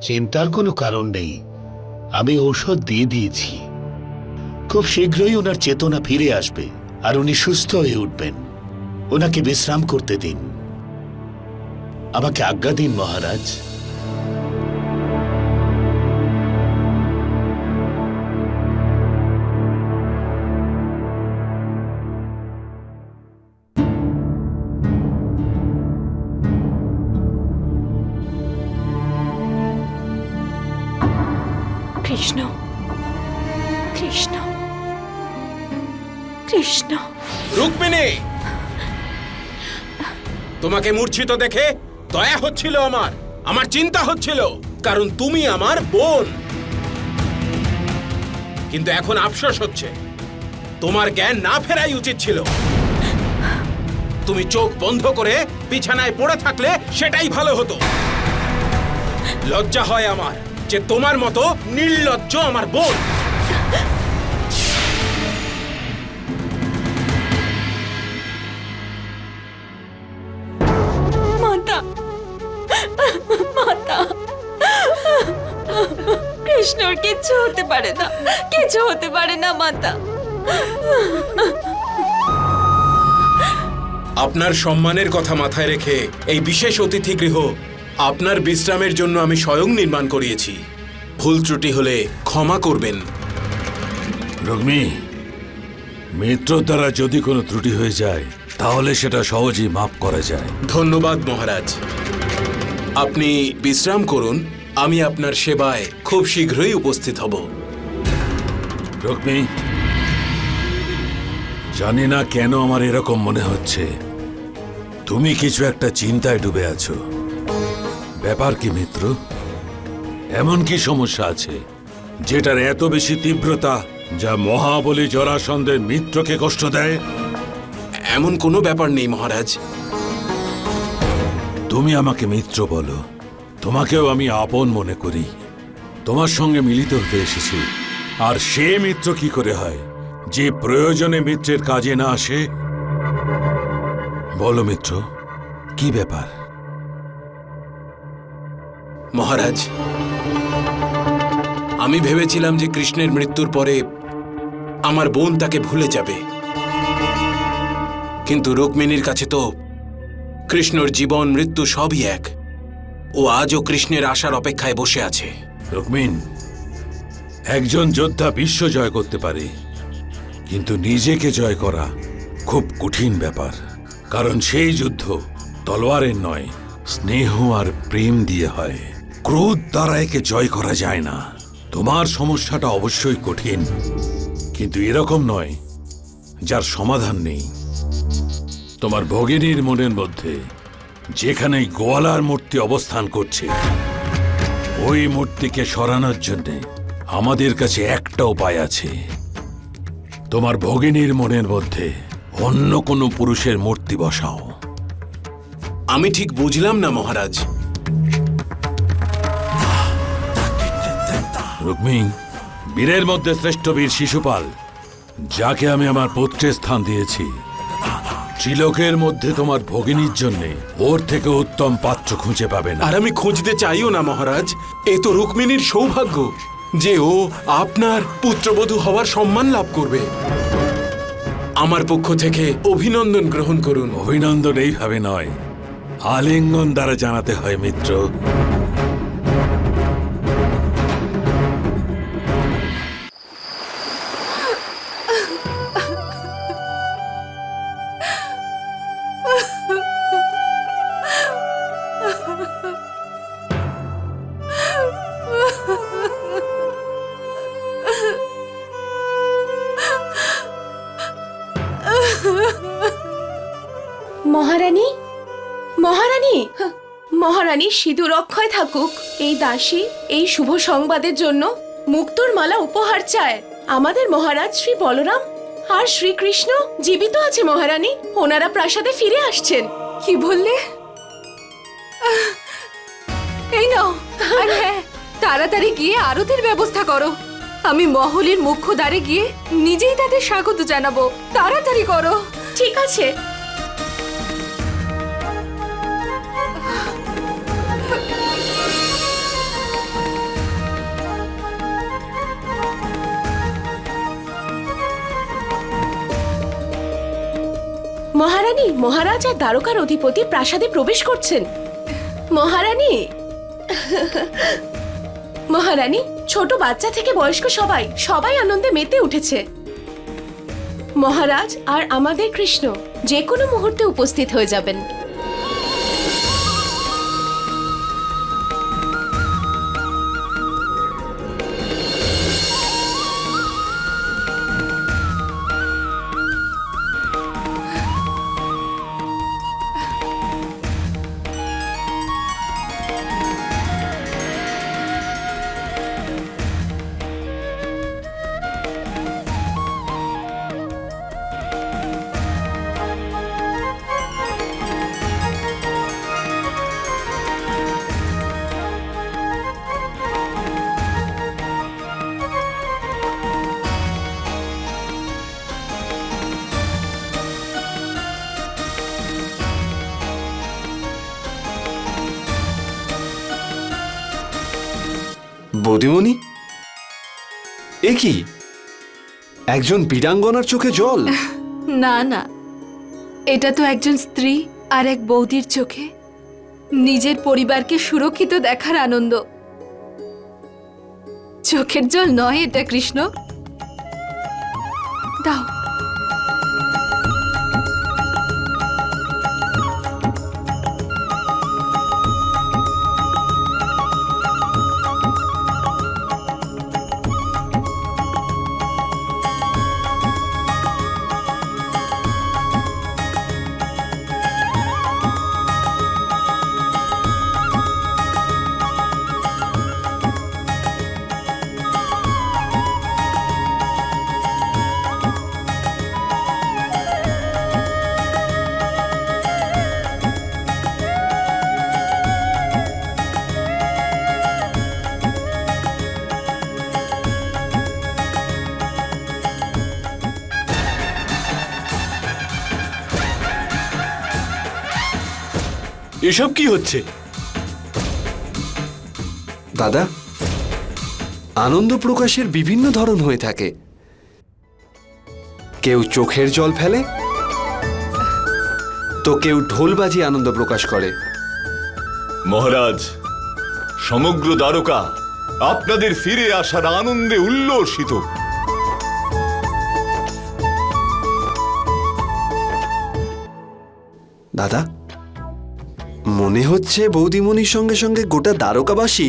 চিন্তার কোনো কারণ নেই। আমি ঔষধ দিয়ে দিয়েছি। খুব শীঘ্রই ওনার চেতনা ফিরে আসবে আর উনি সুস্থ হয়ে উঠবেন। ওনাকে বিশ্রাম করতে দিন। আমাকে আজ্ঞা দিন মহারাজ। কৃষ্ণ। কৃষ্ণ। কৃষ্ণ। রুক্মিণী! তোমাকে মূর্ছিত দেখে দয়া হচ্ছিল আমার। আমার চিন্তা হচ্ছিল, কারণ তুমি আমার বোন। কিন্তু এখন আফসোস হচ্ছে। তোমার জ্ঞান না ফেরাই উচিত ছিল। তুমি চোখ বন্ধ করে বিছানায় পড়ে থাকলে সেটাই ভালো হতো। লজ্জা হয় আমার। যে তোমার মতো নির্লজ্জ আমার বোন। মাতা মাতা কৃষ্ণর কিচ্ছু হতে পারে না কিছু হতে পারে না মাতা। আপনার সম্মানের কথা মাথায় রেখে এই বিশেষ অতিথি গৃহ আপনার বিশ্রামের জন্য আমি স্বয়ং নির্মাণ করিয়েছি। ভুল ত্রুটি হলে ক্ষমা করবেন। রগ্মি মিত্র দ্বারা যদি কোনো ত্রুটি হয়ে যায় তাহলে সেটা সহজেই মাফ করা যায়। ধন্যবাদ মহারাজ। আপনি বিশ্রাম করুন আমি আপনার সেবায় খুব শীঘ্রই উপস্থিত হব। রগ্মি জানি না কেন আমার এরকম মনে হচ্ছে। তুমি কিছু একটা চিন্তায় ডুবে আছো। ব্যাপার কি মিত্র? এমন কি সমস্যা আছে যেটার এত বেশি তীব্রতা যা মহাবলী জরাসন্ধের মিত্রকে কষ্ট দেয়? এমন কোনো ব্যাপার নেই মহারাজ। তুমি আমাকে মিত্র বলো। তোমাকেও আমি আপন মনে করি। তোমার সঙ্গে মিলিত হতে এসেছি। আর সে মিত্র কি করে হয়? যে প্রয়োজনে মিত্রের কাজে না আসে? বলো মিত্র কি ব্যাপার? মহারাজ, আমি ভেবেছিলাম যে কৃষ্ণের মৃত্যুর পরে আমার বোন তাকে ভুলে যাবে। কিন্তু রুক্মিণীর কাছে তো কৃষ্ণর জীবন, মৃত্যু সবই এক। ও আজও কৃষ্ণের আশার অপেক্ষায় বসে আছে। রুক্মিন একজন যোদ্ধা বিশ্ব জয় করতে পারে, কিন্তু নিজেকে জয় করা খুব কঠিন ব্যাপার। কারণ সেই যুদ্ধ তলোয়ারের নয়, স্নেহ আর প্রেম দিয়ে হয়। ক্রোধ দ্বারা একে জয় করা যায় না। তোমার সমস্যাটা অবশ্যই কঠিন, কিন্তু এরকম নয়, যার সমাধান নেই। তোমার ভগিনীর মনের মধ্যে যেখানেই গোয়ালার মূর্তি অবস্থান করছে, ওই মূর্তিকে সরানোর জন্যে আমাদের কাছে একটা উপায় আছে। তোমার ভগিনীর মনের মধ্যে অন্য কোনো পুরুষের মূর্তি বসাও। আমি ঠিক বুঝলাম না মহারাজ। রুক্মিং বীরের মধ্যে শ্রেষ্ঠ বীর শিশুপাল যাকে আমি আমার পুত্রের স্থান দিয়েছি। ত্রিলোকের মধ্যে তোমার ভগিনীর জন্য ওর থেকে উত্তম পাত্র খুঁজে পাবে না। আর আমি খুঁজতে চাইও না মহারাজ। এ তো রুক্মিণীর সৌভাগ্য যে ও আপনার পুত্রবধূ হওয়ার সম্মান লাভ করবে। আমার পক্ষ থেকে অভিনন্দন গ্রহণ করুন। অভিনন্দন এইভাবে নয় আলিঙ্গন দ্বারা জানাতে হয় মিত্র। মহারানী? মহারানী? মহারানী সিঁদুর অক্ষয় থাকুক এই দাসী এই শুভ সংবাদের জন্য মুক্তোর মালা উপহার চায়। আমাদের মহারাজ শ্রী বলরাম আর শ্রীকৃষ্ণ জীবিত আছে মহারানী ওনারা প্রাসাদে ফিরে আসছেন। কি বললে? এই নাও আর হ্যাঁ তাড়াতাড়ি গিয়ে আরতির ব্যবস্থা করো। আমি মহলের মুখ্য দ্বারে গিয়ে নিজেই তাদের স্বাগত জানাব। তাড়াতাড়ি করো। ঠিক আছে। মহারাজ আর দ্বারকার অধিপতি প্রাসাদে প্রবেশ করছেন। মহারানী! মহারানী, ছোট বাচ্চা থেকে বয়স্ক সবাই সবাই আনন্দে মেতে উঠেছে। মহারাজ আর আমাদের কৃষ্ণ, যে কোনো মুহূর্তে উপস্থিত হয়ে যাবেন। বৌদিমণি এ কি? একজন বীরাঙ্গনার চোখে জল? না না। এটা তো একজন স্ত্রী আর এক বৌদির চোখে। নিজের পরিবারকে সুরক্ষিত দেখার আনন্দ। চোখের জল নয় এটা, কৃষ্ণ। দাও। এসব কি হচ্ছে? দাদা আনন্দ প্রকাশের বিভিন্ন ধরন হয়ে থাকে। কেউ চোখের জল ফেলে তো কেউ ঢোল বাজিয়ে আনন্দ প্রকাশ করে। মহারাজ সমগ্র দ্বারকা আপনাদের ফিরে আসার আনন্দে উল্লসিত। দাদা মনে হচ্ছে বৌদিমণির সঙ্গে সঙ্গে গোটা দ্বারকাবাসী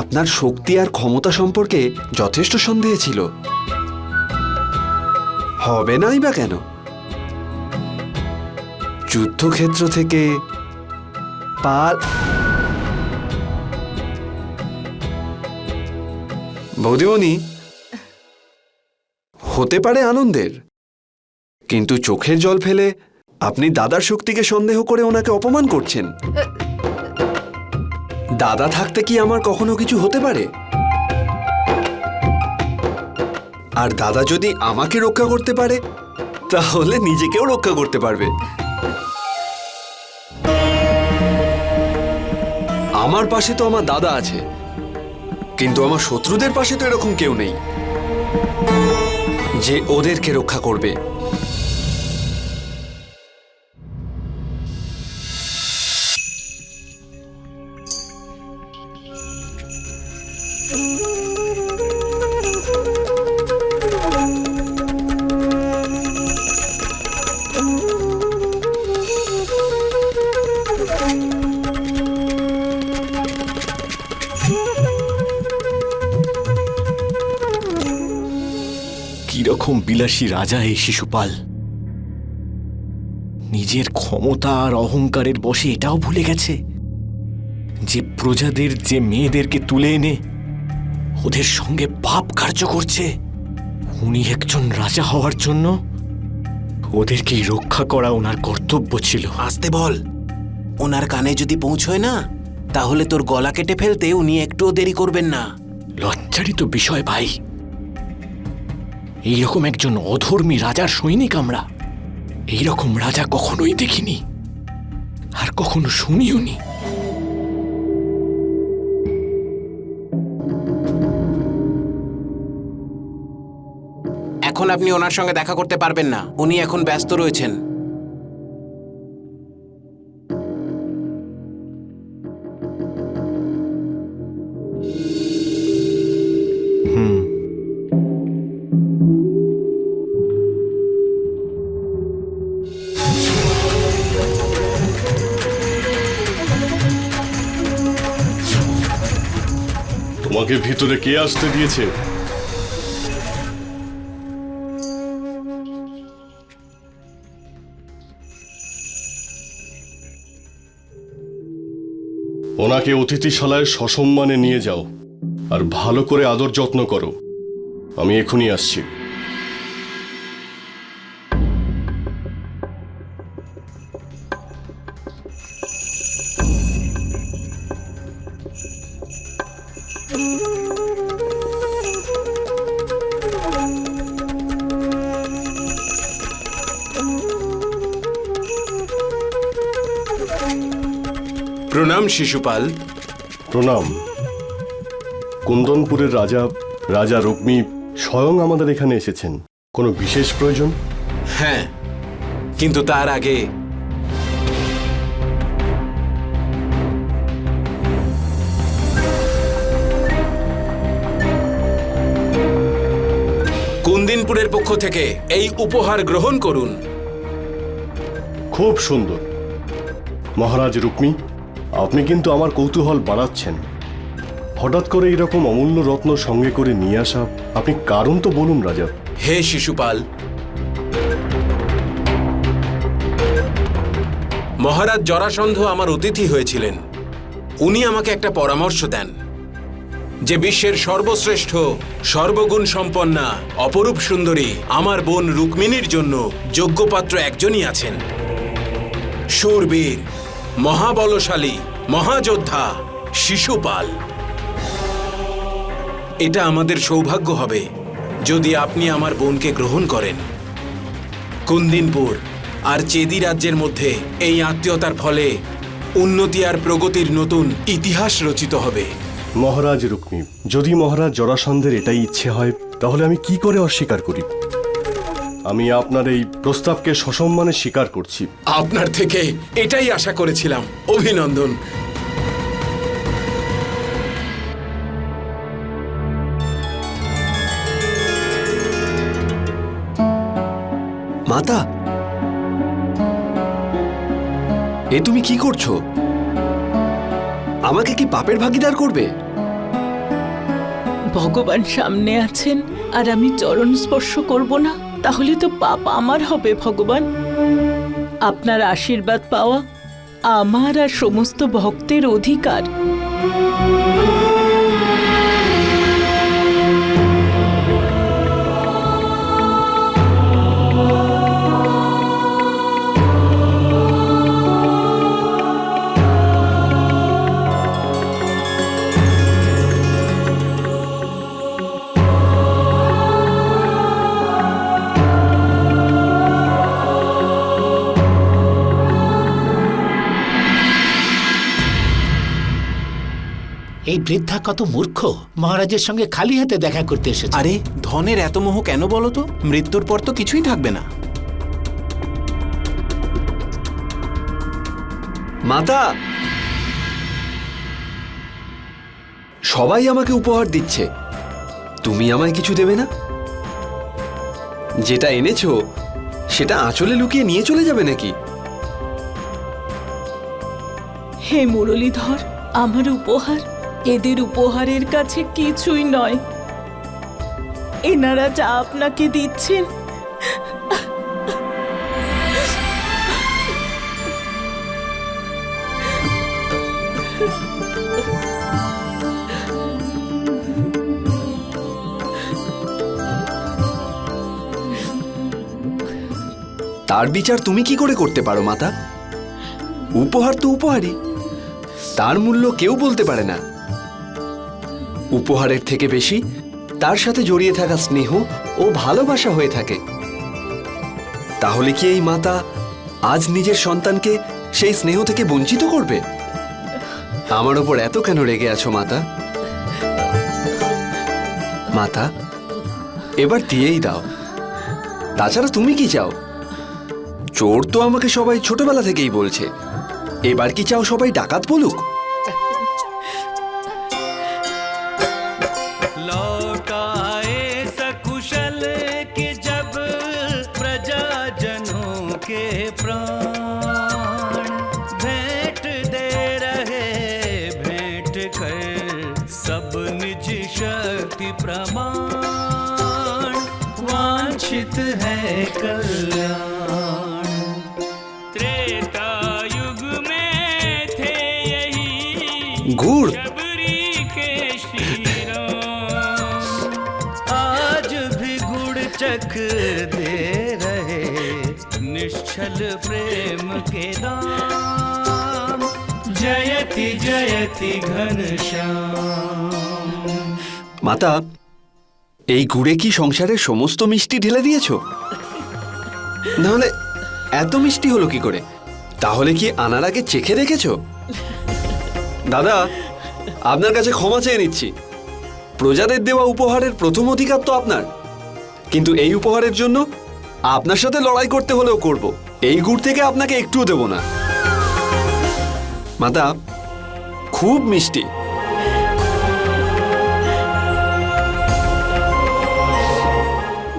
আপনার শক্তি আর ক্ষমতা সম্পর্কে যথেষ্ট সন্দেহ ছিল। হবে নাই বা কেন? যুদ্ধক্ষেত্র থেকে পাল বৌদিমণি, হতে পারে আনন্দের, কিন্তু চোখের জল ফেলে আপনি দাদার শক্তিকে সন্দেহ করে ওনাকে অপমান করছেন। দাদা থাকতে কি আমার কখনো কিছু হতে পারে? আর দাদা যদি আমাকে রক্ষা করতে পারে, তাহলে নিজেকেও রক্ষা করতে পারবে। আমার পাশে তো আমার দাদা আছে। কিন্তু আমার শত্রুদের পাশে তো এরকম কেউ নেই। যে ওদেরকে রক্ষা করবে। বিলাসী রাজা এই শিশুপাল। নিজের ক্ষমতা আর অহংকারের বশে এটাও ভুলে গেছে যে প্রজাদের যে মেয়েদেরকে তুলে এনে ওদের সঙ্গে পাপ কার্য করছে। উনি একজন রাজা হওয়ার জন্য ওদেরকে রক্ষা করা ওনার কর্তব্য ছিল। আসতে বল। ওনার কানে যদি পৌঁছয় না তাহলে তোর গলা কেটে ফেলতে উনি একটুও দেরি করবেন না। লজ্জারই তো বিষয় ভাই। এইরকম একজন অধর্মী রাজার সৈনিক আমরা। এইরকম রাজা কখনোই দেখিনি, আর কখনো শুনিও নি। এখন আপনি ওনার সঙ্গে দেখা করতে পারবেন না। উনি এখন ব্যস্ত রয়েছেন। তোমাকে ভিতরে কে আসতে দিয়েছে? ওনাকে অতিথিশালায় সসম্মানে নিয়ে যাও আর ভালো করে আদর যত্ন করো। আমি এখনই আসছি। প্রণাম শিশুপাল। প্রণাম। কুন্দনপুরের রাজা রাজা রুক্মী স্বয়ং আমাদের এখানে এসেছেন। কোনো বিশেষ প্রয়োজন? হ্যাঁ কিন্তু তার আগে কুন্দিনপুরের পক্ষ থেকে এই উপহার গ্রহণ করুন। খুব সুন্দর। মহারাজ রুক্মী আপনি কিন্তু আমার কৌতূহল বাড়াচ্ছেন। হঠাৎ করে এরকম অমূল্য রত্ন সঙ্গে করে নিয়ে আসা, আপনি কারণ তো বলুন রাজা। হে শিশুপাল। মহারাজ জরাসন্ধ আমার অতিথি হয়েছিলেন। উনি আমাকে একটা পরামর্শ দেন। যে বিশ্বের সর্বশ্রেষ্ঠ, সর্বগুণ সম্পন্না, অপরূপ সুন্দরী আমার বোন রুক্মিণীর জন্য যোগ্য পাত্র একজনই আছেন। শূরবীর মহাবলশালী মহাযোদ্ধা শিশুপাল। এটা আমাদের সৌভাগ্য হবে যদি আপনি আমার বোনকে গ্রহণ করেন। কুন্দিনপুর আর চেদি রাজ্যের মধ্যে এই আত্মীয়তার ফলে উন্নতি আর প্রগতির নতুন ইতিহাস রচিত হবে। মহারাজ রুক্মী যদি মহারাজ জরাসন্ধের এটাই ইচ্ছে হয়, তাহলে আমি কি করে অস্বীকার করি? আমি আপনার এই প্রস্তাবকে সসম্মানে স্বীকার করছি। আপনার থেকে এটাই আশা করেছিলাম। অভিনন্দন। মাতা এ তুমি কি করছ? আমাকে কি পাপের ভাগিদার করবে? ভগবান সামনে আছেন আর আমি চরণ স্পর্শ করব না। তাহলে তো পাপ আমার হবে ভগবান। আপনার আশীর্বাদ পাওয়া আমার আর সমস্ত ভক্তের অধিকার। এই বৃদ্ধা কত মূর্খ। মহারাজের সঙ্গে খালি হাতে দেখা করতে এসেছে। আরে ধনের এত মোহ কেন বলো তো? মৃত্যুর পর তো কিছুই থাকবে না। মাতা! সবাই আমাকে উপহার দিচ্ছে। তুমি আমায় কিছু দেবে না? যেটা এনেছো সেটা আঁচলে লুকিয়ে নিয়ে চলে যাবে নাকি? হে মুরলীধর আমার উপহার। এদের উপহারের কাছে কিছুই নয়। এনারা যা আপনাকে দিচ্ছেন। তার বিচার তুমি কি করে করতে পারো, মাতা? উপহার তো উপহারই। তার মূল্য কেউ বলতে পারে না। উপহারের থেকে বেশি, তার সাথে জড়িয়ে থাকা স্নেহ ও ভালোবাসা হয়ে থাকে। তাহলে কি এই মাতা আজ নিজের সন্তানকে সেই স্নেহ থেকে বঞ্চিত করবে? আমার ওপর এত কেন রেগে আছো মাতা? মাতা, এবার দিয়েই দাও। তাছাড়া তুমি কি চাও? চোর তো আমাকে সবাই ছোটবেলা থেকেই বলছে। এবার কি চাও সবাই ডাকাত বলুক? भक्ति प्रमाण वांछित है कल्याण। त्रेता युग में थे यही घूड़ शबरी के श्री। आज भी गुड़ चख दे रहे निश्चल प्रेम के दाम। जयति जयति घनश्याम মাতা, এই গুড়ে কি সংসারের সমস্ত মিষ্টি ঢেলে দিয়েছ? নাহলে এত মিষ্টি হলো কি করে? তাহলে কি আনার আগে চেখে দেখেছ? দাদা, আপনার কাছে ক্ষমা চেয়ে নিচ্ছি। প্রজাদের দেওয়া উপহারের প্রথম অধিকার তো আপনার। কিন্তু এই উপহারের জন্য আপনার সাথে লড়াই করতে হলেও করব। এই গুড় থেকে আপনাকে একটুও দেব না। মাতা, খুব মিষ্টি।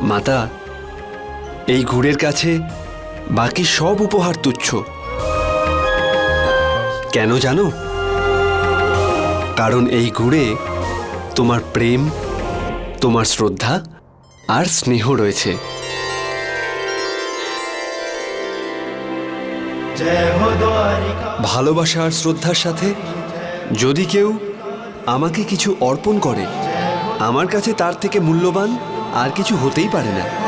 মাতা, এই গুড়ের কাছে বাকি সব উপহার তুচ্ছ। কেন জানো? কারণ এই গুড়ে তোমার প্রেম, তোমার শ্রদ্ধা আর স্নেহ রয়েছে। ভালোবাসা আর শ্রদ্ধার সাথে যদি কেউ আমাকে কিছু অর্পণ করে, আমার কাছে তার থেকে মূল্যবান আর কিছু হতেই পারে না।